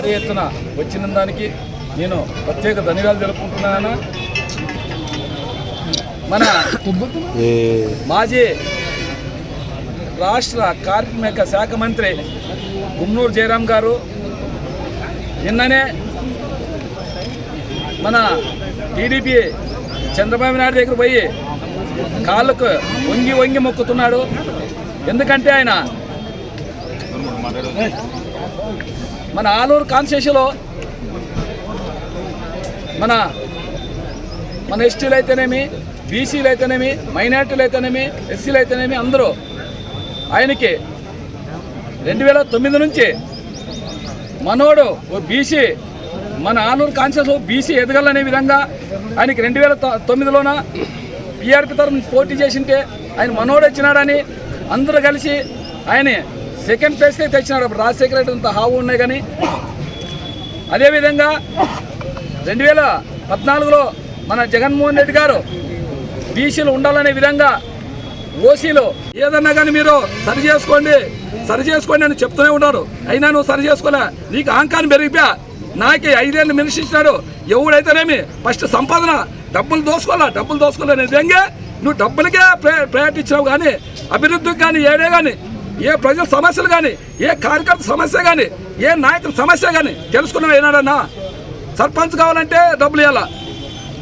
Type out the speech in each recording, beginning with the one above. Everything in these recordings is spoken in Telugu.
భారీ ఎత్తున వచ్చిన దానికి నేను ప్రత్యేక ధన్యవాదాలు తెలుపుకుంటున్నాను మన మాజీ రాష్ట్ర కార్మిక శాఖ మంత్రి గుమ్మనూరు జయరాం గారు నిన్ననే మన టీడీపీ చంద్రబాబు నాయుడు దగ్గర పోయి కాళ్ళకు వంగి వంగి మొక్కుతున్నాడు. ఎందుకంటే ఆయన మన ఆలూరు కాన్స్టిట్యూషన్లో మన మన ఎస్టీలు అయితేనేమి బీసీలు అయితేనేమి మైనార్టీలు అయితేనేమి ఎస్సీలు అయితేనేమి అందరూ ఆయనకి రెండు వేల తొమ్మిది నుంచి మనోడు ఓ బీసీ మన ఆలూరు కాన్షియస్ బీసీ ఎదగాలనే విధంగా ఆయనకి రెండు వేల తొ- తొమ్మిదిలోన పిఆర్పి తరఫున పోటీ చేసింటే ఆయన మనోడు వచ్చినాడని అందరూ కలిసి ఆయన సెకండ్ ప్లేస్కే తెచ్చినాడు అప్పుడు రాజశేఖర రెడ్డి అంత హావు ఉన్నాయి కానీ అదేవిధంగా రెండు వేల పద్నాలుగులో మన జగన్మోహన్ రెడ్డి గారు బీసీలు ఉండాలనే విధంగా ఓసీలు ఏదన్నా కానీ మీరు సరి చేసుకోండి సరి చేసుకోండి అని చెప్తూనే ఉన్నారు. అయినా నువ్వు సరి చేసుకోలే. నీకు అహంకారం పెరిగిపోయా? నాకే ఐదేళ్ళు మినిస్టర్ ఎవడైతేనేమి? ఫస్ట్ సంపాదన. డబ్బులు దోసుకోవాలా? డబ్బులు దోసుకోవాలనే విధంగా నువ్వు డబ్బులకే ప్రయ- ప్రయారిటీ కానీ అభివృద్ధికి కానీ ఏడే కానీ ఏ ప్రజల సమస్యలు కానీ ఏ కార్యకర్త సమస్య కానీ ఏ నాయకుల సమస్య కానీ తెలుసుకున్నావు ఏనాడన్నా? సర్పంచ్ కావాలంటే డబ్బులు ఇవ్వాలా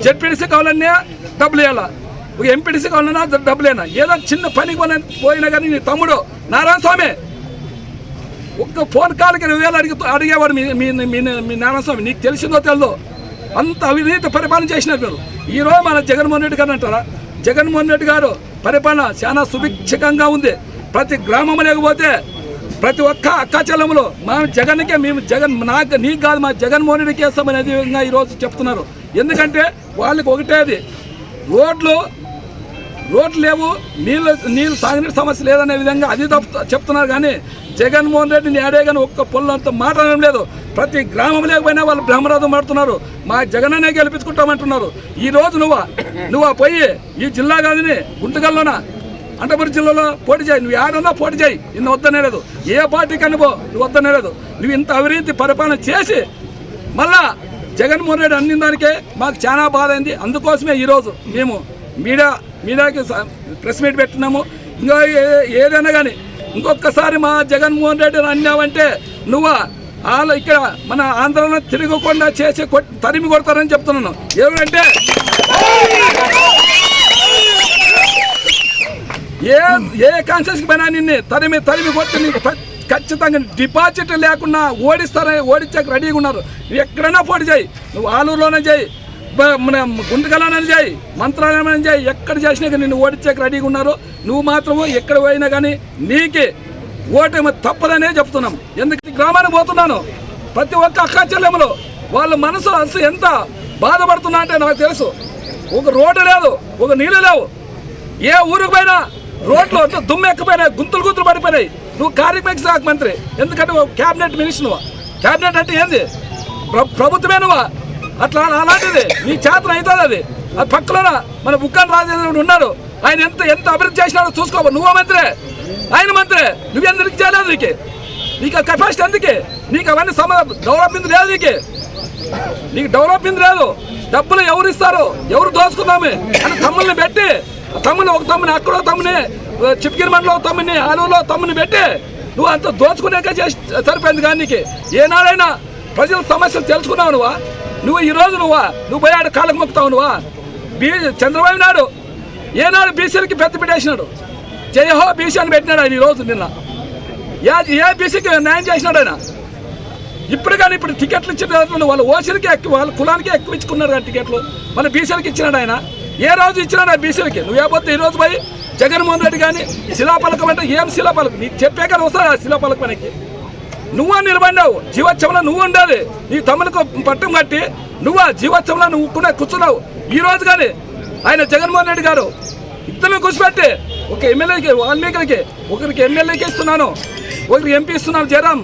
జెడ్పీడీసీ కావాలన్నా డబ్బులు ఇవ్వాలా ఒక ఎంపీడీసీ కావాలన్నా డబ్బులేనా ఏదో చిన్న పనికి పోయినా కానీ నీ తమ్ముడు నారాయణ స్వామి ఒక్క ఫోన్ కాల్కి ఇరవై వేలు అడిగి అడిగేవాడు మీ మీ మీ మీ నారాయణ స్వామి. నీకు తెలిసిందో తెలదో? అంత అవినీతి పరిపాలన చేసినారు మీరు ఈరోజు మన జగన్మోహన్ రెడ్డి గారు అంటారా? జగన్మోహన్ రెడ్డి గారు పరిపాలన చాలా సుభిక్షకంగా ఉంది. ప్రతి గ్రామం లేకపోతే ప్రతి ఒక్క అక్క మనం మా జగన్కే మేము జగన్ నాకు నీకు కాదు మా జగన్మోహన్ రెడ్డికి వేస్తామనే విధంగా ఈరోజు చెప్తున్నారు. ఎందుకంటే వాళ్ళకి ఒకటేది రోడ్లు రోడ్లు లేవు నీళ్ళు నీళ్ళు తాగునీటి సమస్య లేదనే విధంగా అది తప్పు చెప్తున్నారు కానీ జగన్మోహన్ రెడ్డిని ఆడే కానీ ఒక్క పొల్లంత మాట్లాడడం లేదు. ప్రతి గ్రామం లేకపోయినా వాళ్ళు బ్రహ్మరథం పడుతున్నారు మా జగననే గెలిపించుకుంటామంటున్నారు. ఈ రోజు నువ్వు నువ్వు పోయి ఈ జిల్లా కాదని గుంటగల్లోన అంటపురి జిల్లాలో పోటీ చేయి. నువ్వు ఏడన్నా పోటీ చేయి. నిన్ను వద్దనే లేదు. ఏ పార్టీకి అనుభవం నువ్వు వద్దనే లేదు. నువ్వు ఇంత అవినీతి పరిపాలన చేసి మళ్ళా జగన్మోహన్ రెడ్డి అన్ని దానికే మాకు చాలా బాధ అయింది. అందుకోసమే ఈరోజు మేము మీడియా మీడియాకి ప్రెస్ మీట్ పెట్టినాము. ఇంకా ఏ- ఏదైనా కానీ ఇంకొకసారి మా జగన్మోహన్ రెడ్డిని అన్నావంటే నువ్వు వాళ్ళ ఇక్కడ మన ఆంధ్రలో తిరగకుండా చేసి తరిమి కొడతారని చెప్తున్నాను. ఎవరంటే ఏ పైన పోయినా నిన్ను. తరిమి తరిమి కొట్టి నీకు ఖచ్చితంగా డిపాజిట్ లేకుండా ఓడిస్తారని ఓడించాక రెడీగా ఉన్నారు. నువ్వు ఎక్కడైనా పోటీ చేయి. నువ్వు ఆలూరులోనే చేయి. మన గుంటకల్లోనే చేయి. మంత్రాలయంలోనే చేయి. ఎక్కడ చేసినా కానీ నిన్ను ఓడించాక రెడీగా ఉన్నారు. నువ్వు మాత్రము ఎక్కడ పోయినా కానీ నీకే ఓటమి తప్పదనే చెప్తున్నాం. ఎందుకు? గ్రామానికి పోతున్నాను. ప్రతి ఒక్క అక్క చెల్లెములు వాళ్ళ మనసు అసలు ఎంత బాధపడుతున్నా అంటే నాకు తెలుసు. ఒక రోడ్డు లేదు ఒక నీళ్ళు లేవు. ఏ ఊరికి పోయినా రోడ్లు అంతా దుమ్మెక్కిపోయినాయి గుంతులు గుంతులు పడిపోయినాయి. నువ్వు కార్మిక శాఖ మంత్రి ఎందుకంటే క్యాబినెట్ మినిస్టర్ నువ్వు. క్యాబినెట్ అంటే ఏంది? ప్రభుత్వమే నువ్వు. అట్లా అలాంటిది. నీ చేతన అవుతుంది అది. అది పక్కన మన బుక్కన్ రాజేంద్రుడు ఉన్నాడు. ఆయన ఎంత ఎంత అభివృద్ధి చేసినాడో చూసుకోవాలి నువ్వు మంత్రే. ఆయన మంత్రి. నువ్వెందుకు చేయలేదు నీకు? నీకు కెపాసిటీ ఎందుకే? నీకు అవన్నీ సమ డెవలప్మెంట్ లేదు నీకు? నీకు డెవలప్మెంట్ లేదు. డబ్బులు ఎవరు ఇస్తారు? ఎవరు దోచుకుందామే? అని తమ్ముల్ని పెట్టి తమ్ముని ఒక తమ్ముని అక్కడో తమ్ముని చిప్గిరి తమ్ముని ఆలూరులో తమ్ముని పెట్టి నువ్వు అంత దోచుకునేక చేసి సరిపోయింది కానీ నీకు. ఏనాడైనా ప్రజల సమస్యలు తెలుసుకున్నావు నువ్వా? నువ్వు ఈ రోజు నువ్వా? నువ్వు పోయాడు కాళ్ళకు మొక్కుతావు నువ్వా? బీ చంద్రబాబు నాయుడు ఏనాడు బీసీలకి పెద్ద పెట్టేసినాడు జయహో బీసీ అని పెట్టినాడు ఆయన ఈ రోజు నిన్న. ఏ ఏ బీసీకి న్యాయం చేసినాడు ఆయన? ఇప్పుడు కానీ ఇప్పుడు టికెట్లు ఇచ్చిన వాళ్ళు ఓసీలకి ఎక్కువ వాళ్ళ కులానికి ఎక్కువ ఇచ్చుకున్నారు కానీ టికెట్లు. మన బీసీలకి ఇచ్చినాడు ఆయన. ఏ రోజు ఇచ్చినా నా బీసీలకి? నువ్వేపోతే ఈ రోజు పోయి జగన్మోహన్ రెడ్డి కానీ శిలాపలకం అంటే ఏం శిలాపలకం నీకు చెప్పే కానీ వస్తారా శిలాపలకం మనకి. నువ్వు నిలబడినావు. జీవోత్సవంలో నువ్వు ఉండాలి నీ తమ్ములకు పట్టం కట్టి నువ్వు ఆ జీవోత్సవంలో నువ్వు కూడా కూర్చున్నావు. ఈ రోజు కానీ ఆయన జగన్మోహన్ రెడ్డి గారు ఇద్దరు కూర్చోబెట్టి ఒక ఎమ్మెల్యేకి వాల్మీకులకి ఒకరికి ఎమ్మెల్యేకి ఇస్తున్నాను. ఒకరికి ఎంపీ ఇస్తున్నాను జయరాం.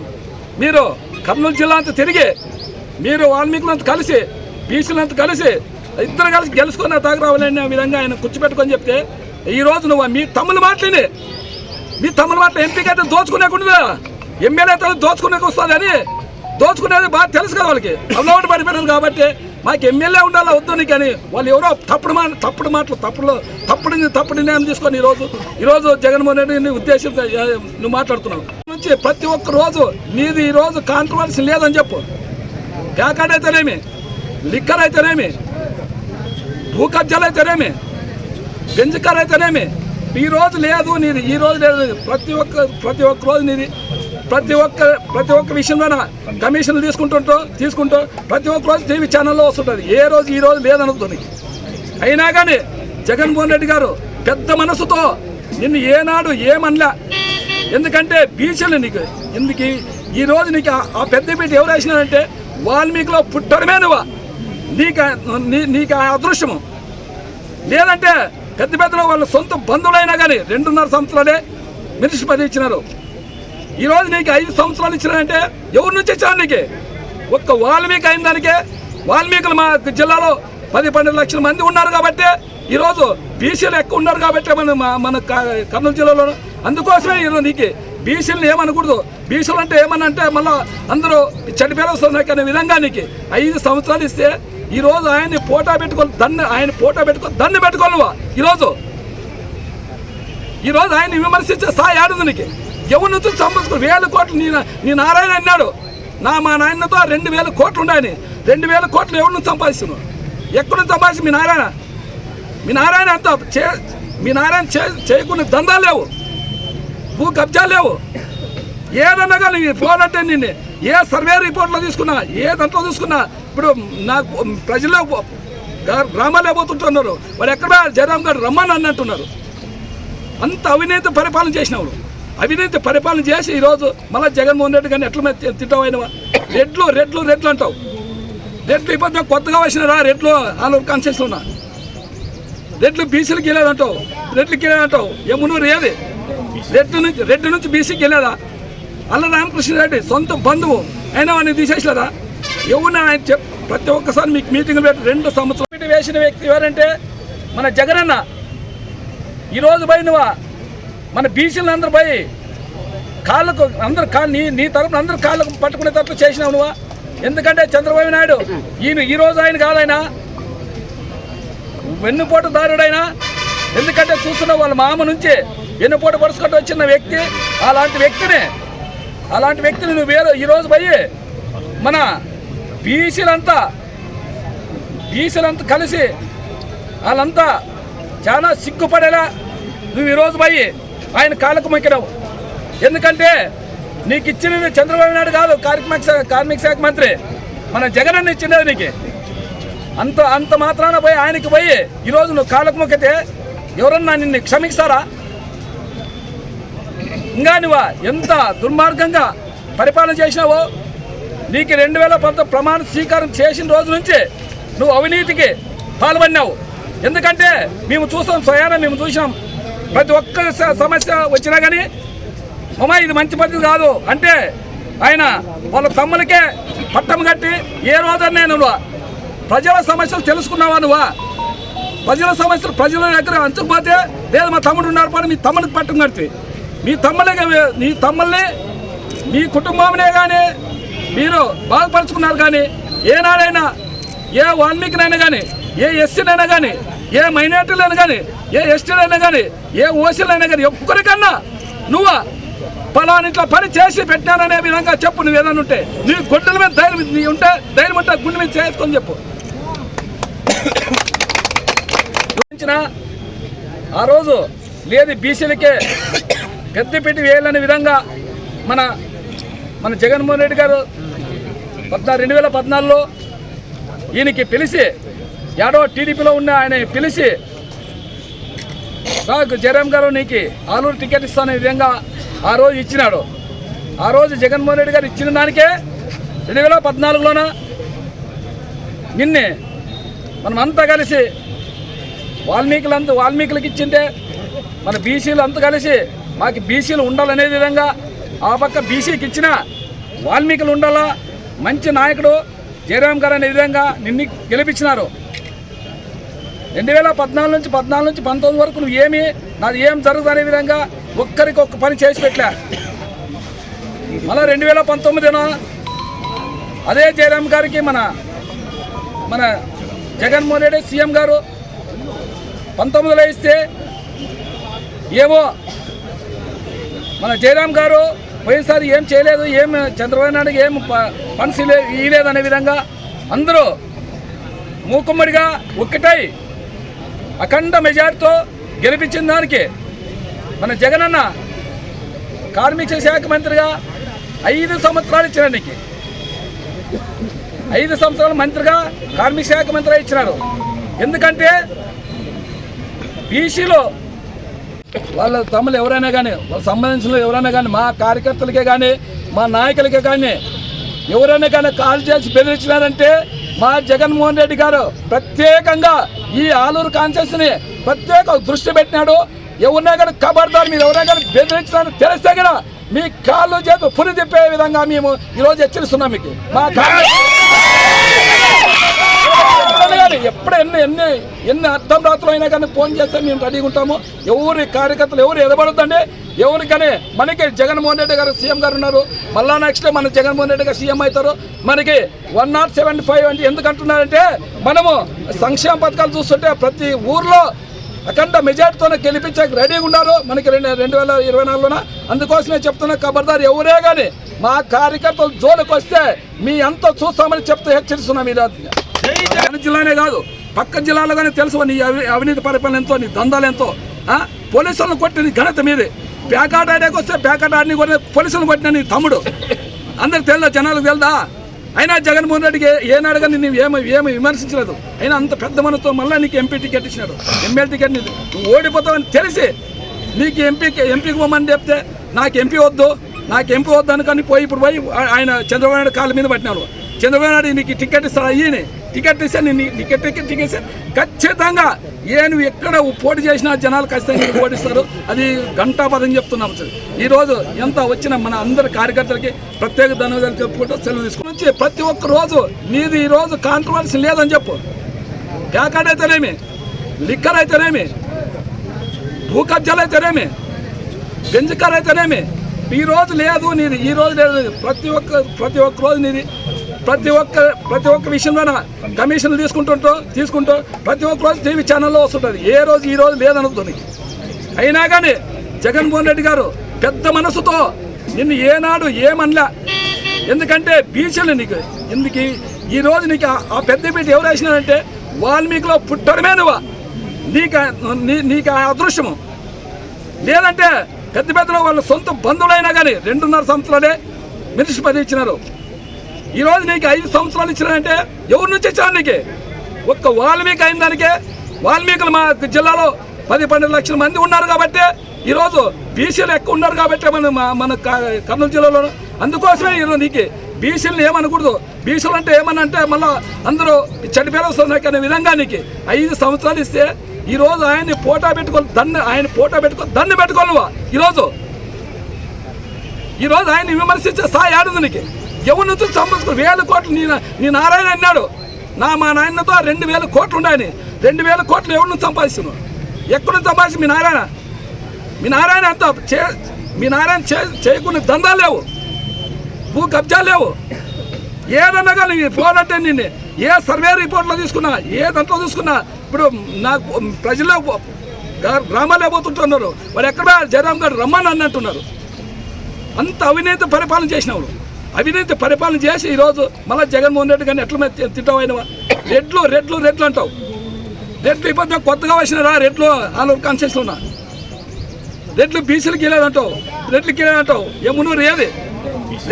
మీరు కర్నూలు జిల్లా అంతా తిరిగి మీరు వాల్మీకులంతా కలిసి బీసీలంతా కలిసి ఇద్దరు కలిసి గెలుచుకున్న తాగరావాలనే విధంగా ఆయన కూర్చోబెట్టుకొని చెప్తే ఈ రోజు నువ్వు మీ తమ్ముల మాటలేని మీ తమ్ముల మాటలు ఎంపీకి అయితే దోచుకునేకుండా ఎమ్మెల్యే అయితే దోచుకునేకి వస్తుందని. దోచుకునేది బాగా తెలుసు కదా వాళ్ళకి అలవాటు పడిపోయినారు కాబట్టి మాకు ఎమ్మెల్యే ఉండాలా వద్దు నీకు అని వాళ్ళు ఎవరో తప్పుడు మాట తప్పుడు మాటలు తప్పుడు తప్పుడు తప్పుడు నిర్ణయం తీసుకొని ఈరోజు ఈరోజు జగన్మోహన్ రెడ్డిని ఉద్దేశంతో నువ్వు మాట్లాడుతున్నావు. నుంచి ప్రతి ఒక్క రోజు నీది ఈరోజు కాంట్రవర్సీ లేదని చెప్పు. ప్యాకాడ్ అయితేనేమి లిక్కర్ అయితేనేమి? భూ కబ్జాలు అయితేనేమి బెంజ్ అయితేనేమి ఈ రోజు లేదు నీది ఈ రోజు లేదు ప్రతి ఒక్క ప్రతి ఒక్క రోజు నీది. ప్రతి ఒక్క ప్రతి ఒక్క విషయంలోన కమిషన్లు తీసుకుంటుంటూ తీసుకుంటూ ప్రతి ఒక్క రోజు టీవీ ఛానల్లో వస్తుంటుంది. ఏ రోజు ఈ రోజు లేదనుకుంటుంది అయినా కానీ జగన్మోహన్ రెడ్డి గారు పెద్ద మనసుతో నిన్ను ఏనాడు ఏమనలే. ఎందుకంటే బీసీలు నీకు. ఎందుకు? ఈ రోజు నీకు ఆ- ఆ పెద్ద పీట ఎవరు వేసినారంటే వాల్మీకిలో పుట్టడమే నువ్వు. నీకు నీ- నీకు ఆ అదృష్టము. లేదంటే పెద్ద పెద్దలో వాళ్ళ సొంత బంధువులైనా కానీ రెండున్నర సంవత్సరాలే మినిషి పది ఇచ్చినారు. ఈరోజు నీకు ఐదు సంవత్సరాలు ఇచ్చినారంటే ఎవరి నుంచి ఇచ్చారు నీకు? ఒక్క వాల్మీకి అయిన దానికే. వాల్మీకులు మా జిల్లాలో పది పన్నెండు లక్షల మంది ఉన్నారు కాబట్టి ఈరోజు బీసీలు ఎక్కువ ఉన్నారు కాబట్టి మన మన కర్నూలు జిల్లాలో అందుకోసమే ఈరోజు నీకు బీసీలను ఏమనకూడదు. బీసీలు అంటే ఏమన్నా అంటే మళ్ళీ అందరూ చెడ్డ పేరు వస్తున్నాయి అనే విధంగా నీకు. ఐదు సంవత్సరాలు ఇస్తే ఈరోజు ఆయన్ని పోటా పెట్టుకొని దన్ను ఆయన పోటా పెట్టుకొని దన్ను పెట్టుకోవాలివా ఈరోజు. ఈరోజు ఆయన్ని విమర్శించే స్థాయి ఆడదు నీకు. ఎవరి నుంచి సంపాదించుకో? వేల కోట్లు నీ నీ నారాయణ అన్నాడు. నా మా నాయనతో రెండు వేల కోట్లు ఉన్నాయని రెండు వేల కోట్లు ఎవరి నుంచి సంపాదిస్తున్నావు? ఎక్కడి నుంచి సంపాదించి మీ నారాయణ. మీ నారాయణ అంతా చే మీ నారాయణ చేయకుండా చేయకునే దందాలు లేవు. భూ కబ్జాలు లేవు. ఏదన్నా కానీ పోనంటే నిన్ను ఏ సర్వే రిపోర్ట్లో తీసుకున్నా ఏ దాంట్లో తీసుకున్నా ఇప్పుడు నాకు ప్రజలు గ్రా- గ్రామాలే పోతుంటున్నారు. వాడు ఎక్కడ జయరామ్ గారు రమ్మని అన్నట్టున్నారు అంత అవినీతి పరిపాలన చేసినవాడు అవినీతి పరిపాలన చేసి ఈరోజు మళ్ళీ జగన్మోహన్ రెడ్డి కానీ ఎట్ల మీద తింటావైనవా రెడ్లు రెడ్లు రెడ్లు అంటావు. రెడ్లు ఇబ్బంది కొత్తగా వచ్చినారా? రెడ్లు ఆలూరు కాన్షియస్లో ఉన్నా. రెడ్లు బీసీలకు గీలేదంటావు రెడ్లు వెళ్ళేదంటావు. యమునూరు ఏది? రెడ్డి నుంచి రెడ్డి నుంచి బీసీకి వెళ్ళేదా అల్ల రామకృష్ణారెడ్డి సొంత బంధువు. అయినా వాడిని తీసేసలేదా ఎవరిని ఆయన చెప్ ప్రతి ఒక్కసారి మీకు మీటింగ్లు పెట్టి రెండు సంవత్సరాలు వేసిన వ్యక్తి ఎవరంటే మన జగనన్న. ఈరోజు పోయి నువ్వు మన బీసీలు అందరూ పోయి కాళ్ళకు అందరు కాళ్ళు నీ నీ తరపున అందరు కాళ్ళకు పట్టుకునేటట్లు చేసినావు నువ్వు. ఎందుకంటే చంద్రబాబు నాయుడు ఈయన ఈ రోజు ఆయన కాదైనా. వెన్నుపోటు దారుడైనా. ఎందుకంటే చూస్తున్నావు వాళ్ళ మామ నుంచి వెన్నుపోటు పరుచుకుంటూ వచ్చిన వ్యక్తి అలాంటి వ్యక్తిని అలాంటి వ్యక్తిని నువ్వు వేరే. ఈరోజు పోయి మన బీసీలంతా బీసీలంతా కలిసి వాళ్ళంతా చాలా సిగ్గుపడేలా నువ్వు ఈరోజు పోయి ఆయన కాళ్ళకు మొక్కినావు. ఎందుకంటే నీకు ఇచ్చినది చంద్రబాబు నాయుడు కాదు కార్మిక శాఖ కార్మిక శాఖ మంత్రి. మన జగన్ అన్న ఇచ్చినది నీకు. అంత అంత మాత్రాన పోయి ఆయనకి పోయి ఈరోజు నువ్వు కాళ్ళకు మొక్కితే ఎవరన్నా నిన్ను క్షమిస్తారా? ఇంకా నువ్వు ఎంత దుర్మార్గంగా పరిపాలన చేసినావో? నీకు రెండు వేల పంతొమ్మిది ప్రమాణ స్వీకారం చేసిన రోజు నుంచి నువ్వు అవినీతికి పాల్పడినావు. ఎందుకంటే మేము చూస్తాం స్వయాన మేము చూసినాం ప్రతి ఒక్క సమస్య వచ్చినా కానీ అమ్మ ఇది మంచి పద్ధతి కాదు. అంటే ఆయన వాళ్ళ తమ్ములకే పట్టం కట్టి ఏ రోజన్నా నువ్వు ప్రజల సమస్యలు తెలుసుకున్నావా నువ్వా? ప్రజల సమస్యలు ప్రజల దగ్గర అంచకపోతే లేదు మా తమ్ముడు ఉన్నారు పని మీ తమ్ముడికి పట్టం కడితే. మీ తమ్ములే మీ తమ్ముల్ని మీ కుటుంబంనే కానీ మీరు బాధపరుచుకున్నారు కానీ ఏనాడైనా ఏ వాల్మీకినైనా కానీ ఏ ఎస్సీనైనా కానీ ఏ మైనార్టీలైనా కానీ ఏ ఎస్టీలైనా కానీ ఏ ఓసీలైనా కానీ ఒక్కరికన్నా నువ్వు పలానా ఇట్లా పని చేసి పెట్టాననే విధంగా చెప్పు నువ్వు ఏదైనా ఉంటే. నీ గుడ్డల మీద ధైర్యం నీ ఉంటే ధైర్యం ఉంటే గుండె మీద చేసుకొని చెప్పు. గురించిన ఆ రోజు లేదు బీసీలకే పెద్దపెట్టి వేయాలనే విధంగా మన మన జగన్మోహన్ రెడ్డి గారు పద్నాలుగు రెండు వేల పద్నాలుగులో ఈయనకి పిలిచి ఏడో టీడీపీలో ఉన్న ఆయన పిలిచి నాకు జయరామ్ గారు నీకు ఆలూరు టికెట్ ఇస్తానే విధంగా ఆ రోజు ఇచ్చినాడు. ఆ రోజు జగన్మోహన్ రెడ్డి గారు ఇచ్చిన దానికే రెండు వేల పద్నాలుగులోన నిన్నే మనం అంతా కలిసి వాల్మీకులంతా వాల్మీకులకి ఇచ్చింటే మన బీసీలు అంతా కలిసి మాకు బీసీలు ఉండాలనే విధంగా ఆ పక్క బీసీకి ఇచ్చిన వాల్మీకులు ఉండాలా మంచి నాయకుడు జయరామ్ గారు అనే విధంగా నిన్ను గెలిపించినారు. రెండు వేల పద్నాలుగు నుంచి పద్నాలుగు నుంచి పంతొమ్మిది వరకు నువ్వు ఏమి నాది ఏం జరగదు అనే విధంగా ఒక్కరికి ఒక్క పని చేసి పెట్టలే. మళ్ళీ రెండు వేల పంతొమ్మిదిన అదే జయరామ్ గారికి మన మన జగన్మోహన్ రెడ్డి సీఎం గారు పంతొమ్మిదిలో ఇస్తే ఏవో మన జయరామ్ గారు పోయినసారి ఏం చేయలేదు ఏం చంద్రబాబు నాయుడుకి ఏం ఫండ్స్ ఇలే- ఇయ్యలేదు అనే విధంగా అందరూ మూకుమ్మడిగా ఒక్కటై అఖండ మెజార్టీతో గెలిపించిన దానికి మన జగనన్న కార్మిక శాఖ మంత్రిగా ఐదు సంవత్సరాలు ఇచ్చిన నీకు. ఐదు సంవత్సరాలు మంత్రిగా కార్మిక శాఖ మంత్రిగా ఇచ్చినారు ఎందుకంటే బీసీలో వాళ్ళ తమ్ములు ఎవరైనా కానీ వాళ్ళ సంబంధించిన ఎవరైనా కానీ మా కార్యకర్తలకే కానీ మా నాయకులకే కానీ ఎవరైనా కానీ కాల్ చేసి బెదిరించినారంటే మా జగన్మోహన్ రెడ్డి గారు ప్రత్యేకంగా ఈ ఆలూరు కాన్సెస్ని ప్రత్యేక దృష్టి పెట్టినాడు. ఎవరినా కానీ కబర్దారు మీరు ఎవరైనా కానీ బెదిరించినారని తెలిస్తే మీ కాళ్ళు చేతులు పురి తిప్పే విధంగా మేము ఈరోజు హెచ్చరిస్తున్నాం మీకు. మా కార్య- ఎప్పుడు ఎన్ని ఎన్ని ఎన్ని అర్థం రాత్రులు అయినా కానీ ఫోన్ చేస్తే మేము రెడీగా ఉంటాము. ఎవరి కార్యకర్తలు ఎవరు ఎదబడద్దండి? ఎవరికని? మనకి జగన్మోహన్ రెడ్డి గారు సీఎం గారు ఉన్నారు. మళ్ళా నెక్స్ట్ మన జగన్మోహన్ రెడ్డి గారు సీఎం అవుతారు. మనకి వన్ నాట్ సెవెన్ ఫైవ్ అంటే ఎందుకు అంటున్నారంటే మనము సంక్షేమ పథకాలు చూస్తుంటే ప్రతి ఊర్లో అఖండ మెజార్టీతోనే గెలిపించక రెడీగా ఉన్నారు. మనకి రెండు రెండు వేల ఇరవై నాలుగులోన? అందుకోసమే చెప్తున్నా ఖబర్దార్ ఎవరే కానీ మా కార్యకర్తలు జోలికి వస్తే మీ అంతా చూస్తామని చెప్తూ హెచ్చరిస్తున్నాం ఈ రాత్రి జిల్లానే కాదు. పక్క జిల్లాలో కానీ తెలుసు నీ అవి అవినీతి పరిపాలన ఎంతో నీ దందాలు ఎంతో. ఆ? పోలీసులను కొట్టిన ఘనత మీదే. ప్యాకాట్ ఆడాకి వస్తే ప్యాకాట్ ఆడిని కొట్టిన పోలీసులను కొట్టిన నీ తమ్ముడు. అందరికి తెలుదా జనాలకు తెలుదా అయినా జగన్మోహన్ రెడ్డికి ఏనాడు కానీ నువ్వు ఏమి ఏమి విమర్శించలేదు. అయినా అంత పెద్ద మనతో మళ్ళీ నీకు ఎంపీ టికెట్ ఇచ్చినాడు. ఎమ్మెల్యే టికెట్ నీది. నువ్వు ఓడిపోతావని తెలిసి నీకు ఎంపీకి ఎంపీకి పోమని చెప్తే నాకు ఎంపీ వద్దు నాకు ఎంపీ వద్దు అనుకని పోయి ఇప్పుడు పోయి ఆయన చంద్రబాబు నాయుడు కాళ్ళ మీద పట్టినాడు. చంద్రబాబు నాయుడు నీకు టికెట్ ఇస్తాడు? అయ్యని టికెట్ ఇస్తే నేను టికెట్ టికెట్ టికెట్ ఖచ్చితంగా ఏ నువ్వు ఎక్కడ పోటీ చేసినా జనాలు ఖచ్చితంగా నీకు అది గంటాపదం చెప్తున్నాం సార్. ఈ రోజు ఎంత వచ్చిన మన అందరి కార్యకర్తలకి ప్రత్యేక ధన్యవాదాలు చెప్పుకుంటూ సెలవు తీసుకుని ప్రతి ఒక్క రోజు నీది ఈరోజు కాంట్రవర్సీ లేదని చెప్పు. ప్యాకాడ్ అయితేనేమి? లిక్కర్ అయితేనేమి? భూ కబ్జాలు అయితేనేమి? బెంజ్ అయితేనేమి? ఈ రోజు లేదు నీది ఈ రోజు లేదు ప్రతి ఒక్క ప్రతి ఒక్క రోజు నీది ప్రతి ఒక్క ప్రతి ఒక్క విషయంలోన కమిషన్లు తీసుకుంటుంటూ తీసుకుంటూ ప్రతి ఒక్క రోజు టీవీ ఛానల్లో వస్తుంటుంది. ఏ రోజు ఈ రోజు లేదనుకుతుంది అయినా కానీ జగన్మోహన్ రెడ్డి గారు పెద్ద మనసుతో నిన్ను ఏనాడు ఏమనలా. ఎందుకంటే బీసీలు నీకు ఎందుకు ఈ- రోజు నీకు ఆ- ఆ పెద్ద ఎవరు వేసినారంటే వాల్మీకిలో పుట్టడమే నువ్వు. నీకు ఆ- నీ- నీకు ఆ అదృశ్యము లేదంటే పెద్ద పెద్దలో వాళ్ళ సొంత బంధువులైనా కానీ రెండున్నర సంవత్సరాలే మినిసిపల్ ఇచ్చినారు. ఈరోజు నీకు ఐదు సంవత్సరాలు ఇచ్చినారంటే ఎవరి నుంచి ఇచ్చారు నీకు? ఒక్క వాల్మీకి అయిన దానికే వాల్మీకులు మా జిల్లాలో పది పన్నెండు లక్షల మంది ఉన్నారు కాబట్టి ఈరోజు బీసీలు ఎక్కువ ఉన్నారు కాబట్టి మన మన కర్నూలు జిల్లాలో. అందుకోసమే ఈరోజు నీకు బీసీలను ఏమనకూడదు. బీసీలు అంటే ఏమనంటే మళ్ళీ అందరూ చెడ్డ పేరు వస్తున్నాయి కానీ విధంగా నీకు ఐదు సంవత్సరాలు ఇస్తే ఈరోజు ఆయన్ని పోటా పెట్టుకొని దన్ను ఆయన పోటా పెట్టుకొని దన్ను పెట్టుకోనువా ఈరోజు ఈరోజు ఆయన్ని విమర్శించే స్థాయి ఆడదు నీకు. ఎవరి నుంచి వేల కోట్లు నీ నీ నారాయణ అన్నాడు. నా మా నాయనతో రెండు వేల కోట్లు ఉన్నాయని. రెండు వేల కోట్లు ఎవరి నుంచి సంపాదిస్తున్నావు? ఎక్కడి నుంచి సంపాదించి మీ నారాయణ? మీ నారాయణ అంత చే మీ నారాయణ చే చేయకుండా దందాలు లేవు. భూ కబ్జాలు లేవు. ఏదన్నా కానీ నీ నిన్ను. ఏ సర్వే రిపోర్ట్లో తీసుకున్నా ఏ దాంట్లో తీసుకున్నా ఇప్పుడు నాకు ప్రజల్లో గ్రా- పోతుంటున్నారు. వాడు ఎక్కడ జయరామ్ గారు రమ్మని అన్నట్టున్నారు. అంత అవినీతి పరిపాలన చేసినవాడు అవినీతి పరిపాలన చేసి ఈరోజు మళ్ళీ జగన్మోహన్ రెడ్డి కానీ ఎట్లా మీద తిట్టవైనవా రెడ్లు రెడ్లు రెడ్లు అంటావు. రెడ్లు ఇప్పుడు కొత్తగా వచ్చినారా రెడ్లు ఆలూరు కాన్సెన్స్ ఉన్నా. రెడ్లు బీసీలకు వెళ్ళేదంటావు రెడ్లకి వెళ్ళేదంటావు ఏమునూరు ఏది?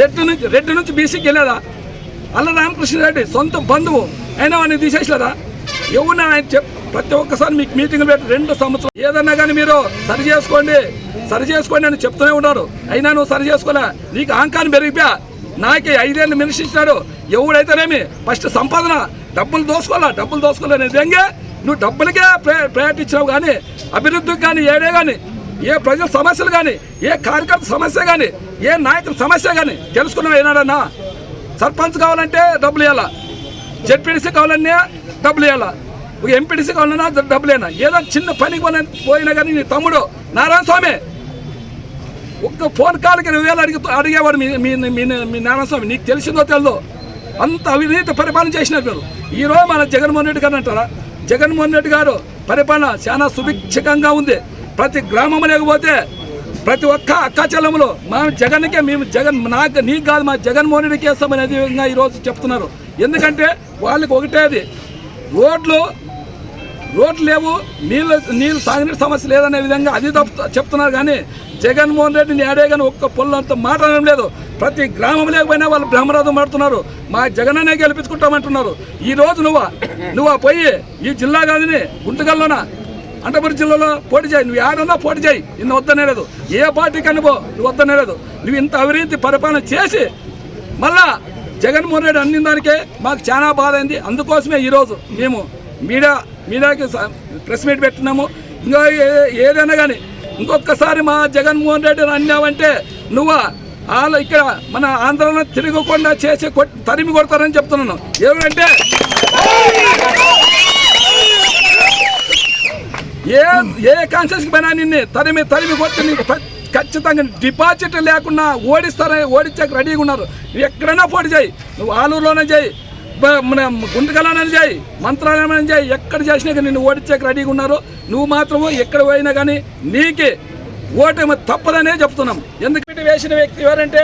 రెడ్డి నుంచి రెడ్డి నుంచి బీసీకి వెళ్ళేదా అల్ల రామకృష్ణారెడ్డి సొంత బంధువు. అయినా వాడిని తీసేసలేదా ఎవరిని ఆయన చెప్ ప్రతి ఒక్కసారి మీకు మీటింగ్ పెట్టి రెండు సంవత్సరాలు ఏదన్నా కానీ మీరు సరి చేసుకోండి సరి చేసుకోండి అని చెప్తూనే ఉన్నారు. అయినా నువ్వు సరి చేసుకోలే. నీకు అహంకారం పెరిగిపోయా? నాకే ఐదేళ్ళు మినిషించినాడు ఇచ్చినాడు. ఎవడైతేనేమి? ఫస్ట్ సంపాదన. డబ్బులు దోసుకోవాలా? డబ్బులు దోసుకోవాలని నిజంగా నువ్వు డబ్బులకే ప్రై ప్రయారిటీ ఇచ్చినావు కానీ అభివృద్ధికి కానీ ఏడే కానీ ఏ ప్రజల సమస్యలు కానీ ఏ కార్యకర్త సమస్య కానీ ఏ నాయకుల సమస్య కానీ తెలుసుకున్నావు ఏనాడన్నా? సర్పంచ్ కావాలంటే డబ్బులు ఇవ్వాలా జెడ్పీడీసీ కావాలన్నా డబ్బులు ఇవ్వాలా ఒక ఎంపీడీసీ కావాలన్నా డబ్బులేనా ఏదో చిన్న పనికి పోయినా కానీ నీ తమ్ముడు నారాయణ స్వామి ఒక్క ఫోన్ కాల్కి ఇరవై వేలు అడిగి అడిగేవాడు మీ మీ మీ మీ నీకు తెలిసిందో తెలదో? అంత అవినీతి పరిపాలన చేసినారు మీరు ఈరోజు మన జగన్మోహన్ రెడ్డి గారు అంటారా? జగన్మోహన్ రెడ్డి గారు పరిపాలన చాలా సుభిక్షకంగా ఉంది. ప్రతి గ్రామం లేకపోతే ప్రతి ఒక్క అక్క చెల్లెములు మా జగన్కే మేము జగన్ నాకు నీకు కాదు మా జగన్మోహన్ రెడ్డికి వేస్తామనే విధంగా ఈరోజు చెప్తున్నారు. ఎందుకంటే వాళ్ళకి ఒకటే అది. రోడ్లు రోడ్లు లేవు నీళ్ళు నీళ్ళు తాగినీటి సమస్య లేదనే విధంగా అది చెప్తున్నారు కానీ జగన్మోహన్ రెడ్డిని ఆడే కానీ ఒక్క పొల్లంత మాట్లాడడం లేదు. ప్రతి గ్రామం లేకపోయినా వాళ్ళు బ్రహ్మరథం పడుతున్నారు మా జగననే గెలిపించుకుంటామంటున్నారు. ఈ రోజు నువ్వు నువ్వు పోయి ఈ జిల్లా కాదని గుంటగల్లోన అంటపురి జిల్లాలో పోటీ చేయి. నువ్వు ఏడన్నా పోటీ చేయి. నిన్ను వద్దనే లేదు. ఏ పార్టీకి అనుభవం నువ్వు వద్దనే లేదు. నువ్వు ఇంత అవినీతి పరిపాలన చేసి మళ్ళా జగన్మోహన్ రెడ్డి అన్ని దానికే మాకు చాలా బాధ అయింది అందుకోసమే ఈరోజు మేము మీడియా మీ స- ప్రెస్ మీట్ పెట్టినాము ఇంకా ఏ- ఏదైనా కానీ ఇంకొకసారి మా జగన్మోహన్ రెడ్డిని అన్నావంటే నువ్వు? వాళ్ళు ఇక్కడ మన ఆంధ్రలో తిరగకుండా చేసి తరిమి కొడతారని చెప్తున్నాను. ఏమంటే ఏ ఏ కాన్షియస్కి పోయినా నిన్ను తరిమి తరిమి కొట్టి నీకు ఖచ్చితంగా డిపాజిట్ లేకుండా ఓడిస్తారని ఓడించాక రెడీగా ఉన్నారు. నువ్వు ఎక్కడైనా పోటీ చేయి. నువ్వు ఆలూరులోనే చేయి. మన గుంటకల్లోనే చేయి మంత్రాలయం చేయి ఎక్కడ చేసినా కానీ నిన్ను ఓడించాక రెడీగా ఉన్నారు. నువ్వు మాత్రము ఎక్కడ పోయినా కానీ నీకే ఓటమి తప్పదనే చెప్తున్నాం. ఎందుకంటే వేసిన వ్యక్తి ఎవరంటే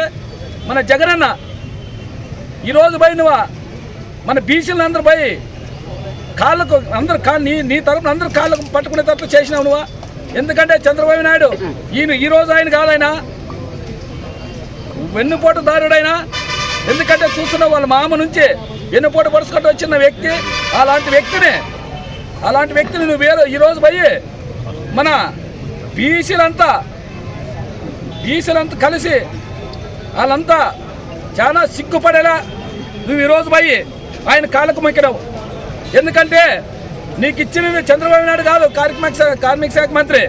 మన జగనన్న. ఈరోజు పోయి మన బీసీలందరూ పోయి కాళ్ళకు అందరు కాళ్ళు నీ నీ తరపున అందరు కాళ్ళకు పట్టుకునేటట్లు చేసినావు నువ్వు? ఎందుకంటే చంద్రబాబు నాయుడు ఈయన ఈరోజు ఆయన కాదైనా. వెన్నుపోటు దారుడైనా. ఎందుకంటే చూస్తున్నావు వాళ్ళ మామ నుంచి వెన్నుపోటు పరుచుకుంటూ వచ్చిన వ్యక్తి అలాంటి వ్యక్తిని అలాంటి వ్యక్తిని నువ్వు వేరే ఈరోజు పోయి మన బీసీలంతా బీసీలంతా కలిసి వాళ్ళంతా చాలా సిగ్గుపడేలా నువ్వు ఈరోజు పోయి ఆయన కాళ్ళకు మొక్కినావు. ఎందుకంటే నీకు ఇచ్చినది చంద్రబాబు నాయుడు కాదు కార్మిక శాఖ కార్మిక శాఖ మంత్రి.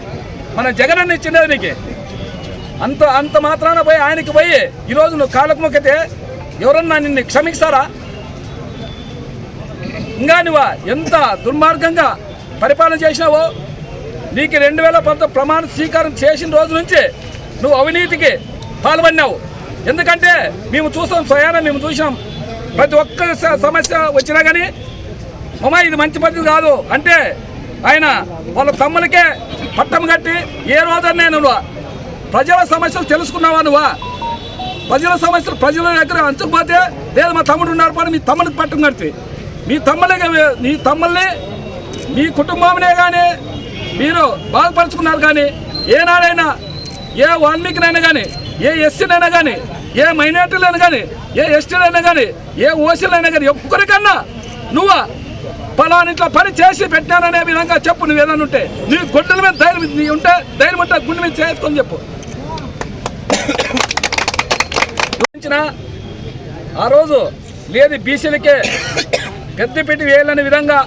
మన జగన్ అన్న ఇచ్చినది నీకు. అంత అంత మాత్రాన పోయి ఆయనకి పోయి ఈరోజు నువ్వు కాళ్ళకు మొక్కితే ఎవరన్నా నిన్ను క్షమిస్తారా? ఇంకా నువ్వు ఎంత దుర్మార్గంగా పరిపాలన చేసినావో నీకు రెండు వేల పంత ప్రమాణ స్వీకారం చేసిన రోజు నుంచి నువ్వు అవినీతికి పాల్పడినావు. ఎందుకంటే మేము చూస్తాం స్వయాన మేము చూసినాం. ప్రతి ఒక్క సమస్య వచ్చినా కానీ మమ్మ ఇది మంచి పద్ధతి కాదు. అంటే ఆయన వాళ్ళ తమ్ములకే పట్టం కట్టి ఏ రోజన్నా నువ్వు ప్రజల సమస్యలు తెలుసుకున్నావా నువ్వా? ప్రజల సమస్యలు ప్రజల దగ్గర అంచుకుపోతే లేదు మా తమ్ముడు ఉన్నారు పని మీ తమ్ముడికి పట్టం కడితే. మీ తమ్ములే మీ తమ్ముల్ని మీ కుటుంబంనే కానీ మీరు బాగుపరుచుకున్నారు కానీ ఏనాడైనా ఏ వాల్మీకినైనా కానీ ఏ ఎస్సీనైనా కానీ ఏ మైనార్టీలైనా కానీ ఏ ఎస్టీలైనా కానీ ఏ ఓసీలైనా కానీ ఒక్కరికన్నా నువ్వు పలానా ఇట్లా పని చేసి పెట్టాననే విధంగా చెప్పు నువ్వు ఏదైనా ఉంటే. నీ గుడ్డల మీద ధైర్యం నీ ఉంటే ధైర్యం ఉంటే గుండె మీద చేసుకొని చెప్పు. గురించిన ఆ రోజు లేదు బీసీలకే పెద్దపెట్టి వేయాలనే విధంగా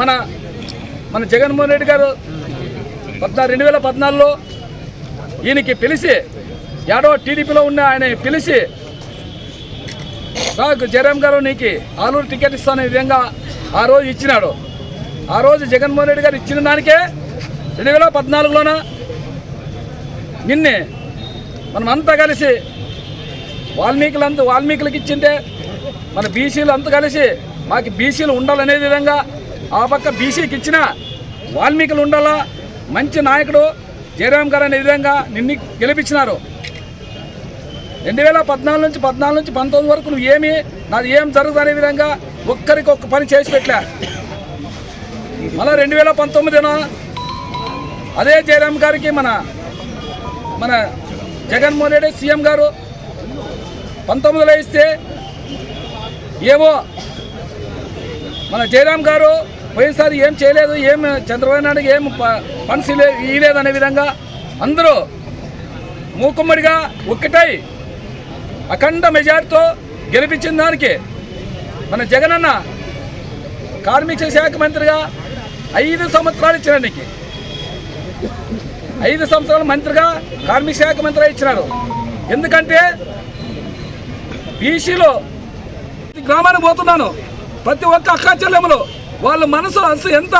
మన మన జగన్మోహన్ రెడ్డి గారు పద్నాలుగు రెండు వేల పద్నాలుగులో ఈయనకి పిలిచి ఏడో టీడీపీలో ఉన్న ఆయన పిలిచి నాకు జయరామ్ గారు నీకు ఆలూరు టికెట్ ఇస్తానే విధంగా ఆ రోజు ఇచ్చినాడు. ఆ రోజు జగన్మోహన్ రెడ్డి గారు ఇచ్చిన దానికే రెండు వేల పద్నాలుగులోన నిన్నే మనమంతా కలిసి వాల్మీకులంతా వాల్మీకులకి ఇచ్చింటే మన బీసీలు అంతా కలిసి మాకు బీసీలు ఉండాలనే విధంగా ఆ పక్క బీసీకి ఇచ్చిన వాల్మీకులు ఉండాలా మంచి నాయకుడు జయరామ్ గారు అనే విధంగా నిన్ను గెలిపించినారు. రెండు వేల పద్నాలుగు నుంచి పద్నాలుగు నుంచి పంతొమ్మిది వరకు నువ్వు ఏమి నాది ఏం జరుగుతుంది అనే విధంగా ఒక్కరికి ఒక్క పని చేసి పెట్టలే. మళ్ళీ రెండు వేల పంతొమ్మిదిన అదే జయరామ్ గారికి మన మన జగన్మోహన్ రెడ్డి సీఎం గారు పంతొమ్మిదిలో ఇస్తే ఏవో మన జయరామ్ గారు పోయినసారి ఏం చేయలేదు ఏం చంద్రబాబు నాయుడుకి ఏం ప- ఫండ్స్ ఇయ్యలేదు అనే విధంగా అందరూ మూకుమ్మడిగా ఒక్కటై అఖండ మెజార్టీతో గెలిపించిన దానికి మన జగనన్న కార్మిక శాఖ మంత్రిగా ఐదు సంవత్సరాలు ఇచ్చినానికి ఐదు సంవత్సరాల మంత్రిగా కార్మిక శాఖ మంత్రిగా ఇచ్చినారు ఎందుకంటే బీసీలో గ్రామానికి పోతున్నాను. ప్రతి ఒక్క అక్క చెల్లెములు వాళ్ళ మనసు అసలు ఎంత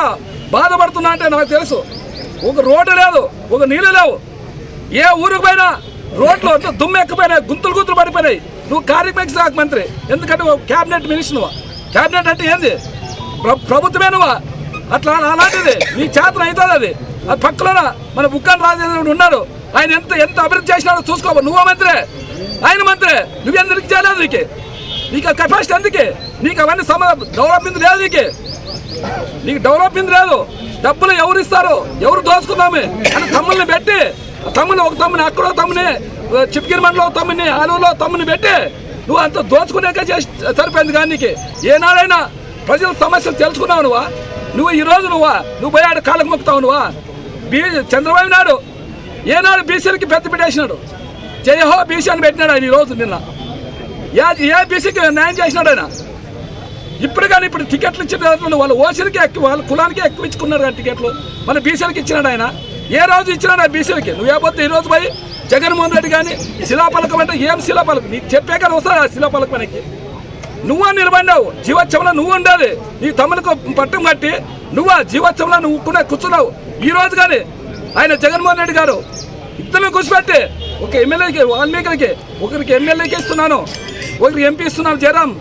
బాధపడుతున్నా అంటే నాకు తెలుసు. ఒక రోడ్డు లేదు ఒక నీళ్ళు లేవు. ఏ ఊరికి పోయినా రోడ్లు అంతా దుమ్మెక్కిపోయినాయి గుంతులు గుంతులు పడిపోయినాయి. నువ్వు కార్యక్రమ శాఖ మంత్రి ఎందుకంటే క్యాబినెట్ మినిస్టర్ నువ్వు. క్యాబినెట్ అంటే ఏంది? ప్రభుత్వమే నువ్వా. అట్లా అలాంటిది. నీ చేతన అవుతుంది అది. అది పక్కన మన బుక్కన్ రాజేంద్రుడు ఉన్నాడు ఆయన ఎంత ఎంత అభివృద్ధి చేసినాడో చూసుకోవాలి నువ్వు మంత్రే. ఆయన మంత్రే. నువ్వెందుకు చేయలేదు నీకు? నీకు కెపాసిటీ అందుకే. నీకు అవన్నీ సమ డెవలప్మెంట్ లేదు నీకు. నీకు డెవలప్మెంట్ లేదు. డబ్బులు ఎవరు ఇస్తారు ఎవరు దోచుకున్నాము అని తమ్ముల్ని పెట్టి తమ్ముని ఒక తమ్ముని అక్కడో తమ్ముని చిప్కిరి మండలో తమ్ముని ఆలూరులో తమ్ముని పెట్టి నువ్వు అంత దోచుకునేక చేసి సరిపోయింది కానీ నీకు. ఏనాడైనా ప్రజల సమస్యలు తెలుసుకున్నావు నువ్వా? నువ్వు ఈ రోజు నువ్వా? నువ్వు పోయాడు కాళ్ళకు మొక్కుతావు నువ్వా? బీ చంద్రబాబు నాయుడు ఏనాడు బీసీలకి పెద్ద పెట్టేసినాడు జయహో బీసీ అని పెట్టినాడు ఆయన ఈ రోజు నిన్న. ఏ బీసీకి న్యాయం చేసినాడు ఆయన? ఇప్పుడు కానీ ఇప్పుడు టికెట్లు ఇచ్చిన వాళ్ళు వాళ్ళ ఓసీలకి ఎక్కువ వాళ్ళ కులానికి ఎక్కువ ఇచ్చుకున్నారు ఆ టికెట్లు. మన బీసీలకి ఇచ్చినాడు ఆయన. ఏ రోజు ఇచ్చినాడు ఆ బీసీలకి? నువ్వేపోతే ఈ రోజు పోయి? జగన్మోహన్ రెడ్డి కానీ శిలాపలకం అంటే ఏం శిలాపలకం? నీకు చెప్పే కానీ వస్తాడు ఆ శిలాపలకం మనకి నువ్వు నిలబడినావు జీవోత్సవంలో నువ్వు ఉండాలి నీ తమ్ములకు పట్టం కట్టి నువ్వా జీవోత్సవంలో నువ్వు కూడా కూర్చున్నావు? ఈ రోజు కానీ ఆయన జగన్మోహన్ రెడ్డి గారు ఇద్దరు కూర్చోబెట్టి ఒక ఎమ్మెల్యేకి వాల్మీకులకి ఒకరికి ఎమ్మెల్యేకి ఇస్తున్నాను. ఒకరికి ఎంపీ ఇస్తున్నారు జయరాం.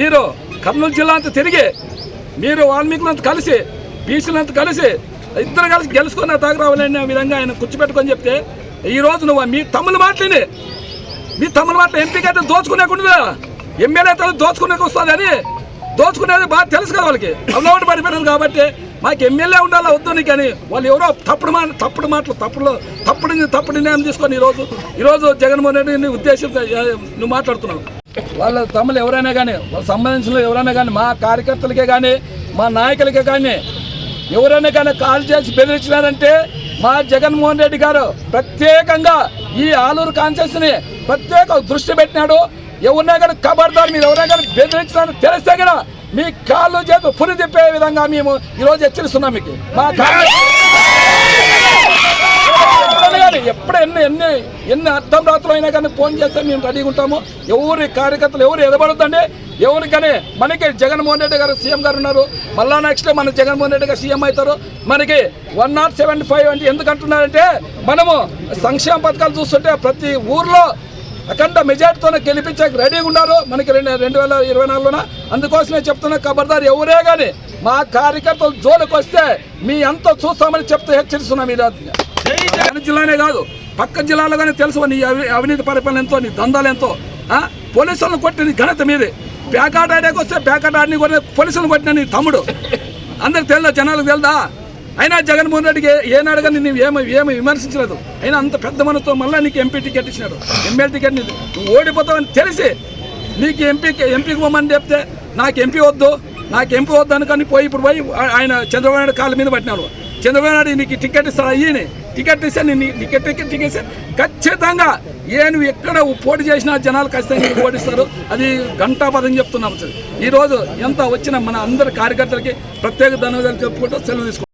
మీరు కర్నూలు జిల్లా అంతా తిరిగి మీరు వాల్మీకులంతా కలిసి బీసీలంతా కలిసి ఇద్దరు కలిసి గెలుచుకున్న తాగరావాలనే ఆ విధంగా ఆయన కూర్చోపెట్టుకొని చెప్తే ఈ రోజు నువ్వు మీ తమ్ముల మాటలేని మీ తమ్ముల మాట ఎంపీకి అయితే దోచుకునేకుండా ఎమ్మెల్యే అయితే దోచుకునేకి వస్తుంది దోచుకునేది బాగా తెలుసు కదా వాళ్ళకి. అలవాటు పడిపోయినారు కాబట్టి మాకు ఎమ్మెల్యే ఉండాలా వద్దు నీ కానీ వాళ్ళు ఎవరో తప్పుడు మాట తప్పుడు మాటలు తప్పుడు తప్పుడు తప్పుడు నిర్ణయం తీసుకొని ఈరోజు ఈరోజు జగన్మోహన్ రెడ్డిని ఉద్దేశంతో నువ్వు మాట్లాడుతున్నావు. వాళ్ళ తమ్ములు ఎవరైనా కానీ వాళ్ళ సంబంధించిన ఎవరైనా కానీ మా కార్యకర్తలకే కానీ మా నాయకులకే కానీ ఎవరైనా కానీ కాల్ చేసి బెదిరించినారంటే మా జగన్మోహన్ రెడ్డి గారు ప్రత్యేకంగా ఈ ఆలూరు కాన్సెస్ని ప్రత్యేక దృష్టి పెట్టినాడు. ఎవరినా కానీ కబర్దారు మీరు ఎవరైనా కానీ బెదిరించినారు తెలిస్తే కదా మీ కాళ్ళు చేతులు పురి తిప్పే విధంగా మేము ఈరోజు హెచ్చరిస్తున్నాం మీకు. మా కాళ్ళు కానీ ఎప్పుడు ఎన్ని ఎన్ని ఎన్ని అర్థం రాత్రులు అయినా కానీ ఫోన్ చేస్తే మేము రెడీగా ఉంటాము. ఎవరి కార్యకర్తలు ఎవరు ఎదబడద్దండి? ఎవరికని? మనకి జగన్మోహన్ రెడ్డి గారు సీఎం గారు ఉన్నారు. మళ్ళా నెక్స్ట్ మన జగన్మోహన్ రెడ్డి గారు సీఎం అవుతారు. మనకి వన్ నాట్ సెవెంటీ ఫైవ్ అంటే ఎందుకు అంటున్నారంటే మనము సంక్షేమ పథకాలు చూస్తుంటే ప్రతి ఊర్లో అఖండ మెజార్టీతోనే గెలిపించే రెడీగా ఉన్నారు. మనకి రెండు రెండు వేల ఇరవై నాలుగున అందుకోసమే చెప్తున్నా ఖబర్దార్ ఎవరే కానీ మా కార్యకర్తలు జోలికి వస్తే మీ అంత చూస్తామని చెప్తూ హెచ్చరిస్తున్నాం ఈ జిల్లానే కాదు పక్క జిల్లాలో కానీ తెలుసు నీ అవి- అవినీతి పరిపాలన ఎంతో నీ దందాలు ఎంతో. ఆ? పోలీసులను కొట్టిన ఘనత మీదే. ప్యాకాట్ ఆడేకి వస్తే ప్యాకాట్ ఆడిని కొట్టిన పోలీసులను కొట్టిన నీ తమ్ముడు. అందరికి తెలుదా జనాలకు తెలుదా? అయినా జగన్మోహన్ రెడ్డికి ఏనాడు కానీ నువ్వు ఏమి ఏమి విమర్శించలేదు. అయినా అంత పెద్ద మనతో మళ్ళీ నీకు ఎంపీ టికెట్ ఇచ్చినాడు. ఎమ్మెల్యే టికెట్ నీకు నువ్వు ఓడిపోతావని తెలిసి నీకు ఎంపీకి ఎంపీకి పోమని చెప్తే నాకు ఎంపీ వద్దు నాకు ఎంపీ వద్దు అనుకని పోయి ఇప్పుడు పోయి ఆయన చంద్రబాబు నాయుడు కాళ్ళ మీద పట్టినాడు చంద్రబాబు నాయుడు నీకు టికెట్ ఇస్తాడు అయ్యి టికెట్ ఇస్తే నేను టికెట్ టికెట్ టికెట్ ఇస్తే ఖచ్చితంగా ఏ నువ్వు ఎక్కడ పోటీ చేసినా జనాలు ఖచ్చితంగా నీకు అది గంటాపదం చెప్తున్నాం సార్. ఈ రోజు ఎంత వచ్చిన మన అందరి కార్యకర్తలకి ప్రత్యేక ధన్యవాదాలు చెప్పుకుంటూ సెలవు తీసుకుంటాం